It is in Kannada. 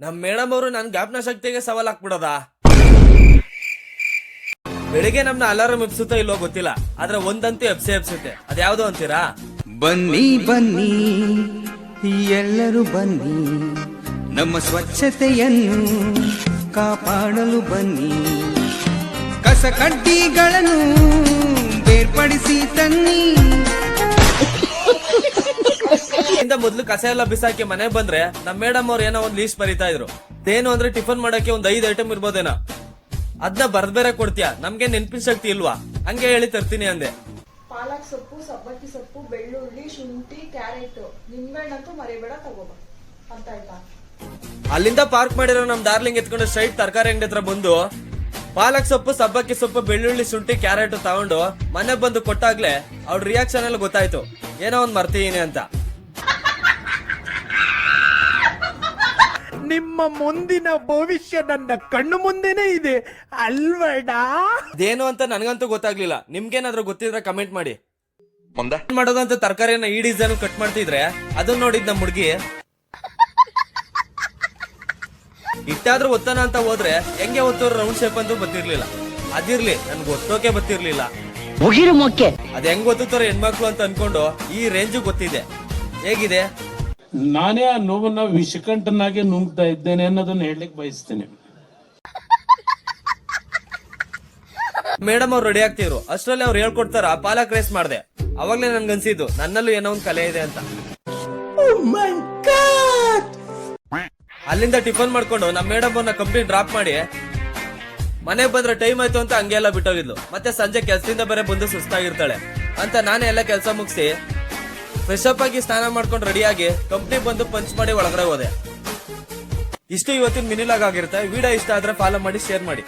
ನಮ್ ಮೇಡಮ್ ಅವರು ನನ್ನ ಜ್ಞಾಪನ ಶಕ್ತಿಗೆ ಸವಾಲ್ ಹಾಕ್ಬಿಡೋದ? ಬೆಳಿಗ್ಗೆ ನಮ್ನ ಅಲಾರಂ ಎಬ್ಸುತ್ತೋ ಇಲ್ಲೋ ಗೊತ್ತಿಲ್ಲ. ಆದ್ರೆ ಒಂದಂತೂ ಎಬ್ಸೆ ಎಬ್ಸುತ್ತೆ. ಅದ್ಯಾವ್ದು ಅಂತೀರಾ? ಬನ್ನಿ ಬನ್ನಿ, ಎಲ್ಲರೂ ಬನ್ನಿ. ನಮ್ಮ ಸ್ವಚ್ಛತೆಯನ್ನು ಕಾಪಾಡಲು ಬನ್ನಿ. ಕಸ ಕಡ್ಡಿಗಳನ್ನು ಬೇರ್ಪಡಿಸಿ ತನ್ನಿ. ಮೊದ್ಲು ಕಸ ಎಲ್ಲ ಬಿಸಾಕಿ ಮನೆಗೆ ಬಂದ್ರೆ ನಮ್ ಮೇಡಮ್ ಅವ್ರು ಏನೋ ಒಂದ್ ಲೀಸ್ಟ್ ಬರೀತಾ ಇದ್ರು. ಏನು ಅಂದ್ರೆ ಟಿಫನ್ ಮಾಡಕ್ಕೆ ಒಂದ್ ಐದ್ ಐಟಮ್ ಇರ್ಬೋದೇನ. ಅದನ್ನ ಬರ್ದ್ ಬೇರೆ ಕೊಡ್ತೀಯಾ? ನಮ್ಗೆ ನೆನ್ಪಿನ ಶಕ್ತಿ ಇಲ್ವಾ? ಹಂಗೆ ಹೇಳಿ ತರ್ತೀನಿ ಅಂದೆ. ಪಾಲಕ್ ಸೊಪ್ಪು ಸಬ್ಬಕ್ಕಿ ಸೊಪ್ಪು ಬೆಳ್ಳುಳ್ಳಿ ಶುಂಠಿ ಕ್ಯಾರೆಟ್. ನಿಂಬೆಹಣ್ಣಂತೂ ಮರಿಬೇಡ ತಗೋಬ. ಆಯ್ತಾ? ಅಲ್ಲಿಂದ ಪಾರ್ಕ್ ಮಾಡಿರೋ ನಮ್ ಡಾರ್ಲಿಂಗ್ ಎತ್ಕೊಂಡು ಸ್ಟ್ರೈಟ್ ತರಕಾರಿ ಅಂಗಡಿ ಹತ್ರ ಬಂದು ಪಾಲಕ್ ಸೊಪ್ಪು ಸಬ್ಬಕ್ಕಿ ಸೊಪ್ಪು ಬೆಳ್ಳುಳ್ಳಿ ಶುಂಠಿ ಕ್ಯಾರೆಟ್ ತಗೊಂಡು ಮನೆ ಬಂದು ಕೊಟ್ಟಾಗ್ಲೇ ಅವ್ರ ರಿಯಾಕ್ಷನ್ ಅಲ್ಲಿ ಗೊತ್ತಾಯ್ತು. ಏನೋ ಒಂದ್ ಮರ್ತೀನಿ ಅಂತ. ನಿಮ್ಮ ಮುಂದಿನ ಭವಿಷ್ಯ ನನ್ನ ಕಣ್ಣು ಮುಂದೆನೇ ಇದೆ. ಅಲ್ವಡ? ಅದೇನು ಅಂತ ನನಗಂತೂ ಗೊತ್ತಾಗ್ಲಿಲ್ಲ. ನಿಮ್ಗೇನಾದ್ರೂ ಗೊತ್ತಿದ್ರೆ ಕಮೆಂಟ್ ಮಾಡಿ. ಮುಂದೆ? ಮಾಡೋದಂತ ತರಕಾರಿಯನ್ನ ಈ ಡಿಸೈನ್ ಕಟ್ ಮಾಡ್ತಿದ್ರೆ ಅದನ್ನ ನೋಡಿದ್ ನಮ್ಮ ಹುಡ್ಗಿ ಇಟ್ಟಾದ್ರೂ ಒತ್ತಾನ ಅಂತ ಹೋದ್ರೆ ಹೆಂಗೆ ಒತ್ತೋರು ರೌಂಡ್ ಶೇಪ್ ಅಂತೂ ಗೊತ್ತಿರ್ಲಿಲ್ಲ ಅದಿರ್ಲಿ ನನ್ಗೆ ಒತ್ತೋಕೆ ಗೊತ್ತಿರ್ಲಿಲ್ಲ ಅದ್ ಹೆಂಗ್ ಗೊತ್ತೋರ ಹೆಣ್ಮಕ್ಳು ಅಂತ ಅನ್ಕೊಂಡು ಈ ರೇಂಜ್ ಗೊತ್ತಿದೆ. ಹೇಗಿದೆ? ನಾನೇ ಆ ನೋವನ್ನ ವಿಷಕಂಠನಾಗೆ ನುಂಗ್ತಾ ಇದ್ದೇನೆ ಅನ್ನೋದನ್ನ ಹೇಳಲಿಕ್ಕೆ ಬಯಸ್ತೇನೆ. ಮೇಡಮ್ ಅವ್ರು ರೆಡಿ ಆಗ್ತಿದ್ರು. ಅಷ್ಟರಲ್ಲಿ ಅವ್ರು ಹೇಳ್ಕೊಡ್ತಾರ ಪಾಲಕ್ ರೇಸ್ ಮಾಡ್ದೆ. ಅವಾಗ್ಲೇ ನನ್ಗನ್ಸಿದ್ದು ನನ್ನಲ್ಲೂ ಏನೋ ಒಂದು ಕಲೆ ಇದೆ ಅಂತ. ಅಲ್ಲಿಂದ ಟಿಫನ್ ಮಾಡ್ಕೊಂಡು ನಮ್ಮ ಮೇಡಮ್ ಅವ್ರನ್ನ ಕಂಪ್ನಿ ಡ್ರಾಪ್ ಮಾಡಿ, ಮನೆಗೆ ಬಂದ್ರೆ ಟೈಮ್ ಆಯ್ತು ಅಂತ ಹಂಗೆಲ್ಲ ಬಿಟ್ಟೋಗಿದ್ಲು. ಮತ್ತೆ ಸಂಜೆ ಕೆಲ್ಸದಿಂದ ಬರೇ ಬಂದು ಸುಸ್ತಾಗಿರ್ತಾಳೆ. ಅಂತ ನಾನೇ ಎಲ್ಲ ಕೆಲಸ ಮುಗಿಸಿ ಫ್ರೆಶ್ ಅಪ್ ಆಗಿ ಸ್ನಾನ ಮಾಡ್ಕೊಂಡು ರೆಡಿಯಾಗಿ ಕಂಪ್ನಿ ಬಂದು ಪಂಚ್ ಮಾಡಿ ಒಳಗಡೆ ಹೋದೆ. ಇಷ್ಟು ಇವತ್ತಿನ ಮಿನಿಲಾಗ್ ಆಗಿರುತ್ತೆ. ವಿಡಿಯೋ ಇಷ್ಟ ಆದ್ರೆ ಫಾಲೋ ಮಾಡಿ ಶೇರ್ ಮಾಡಿ.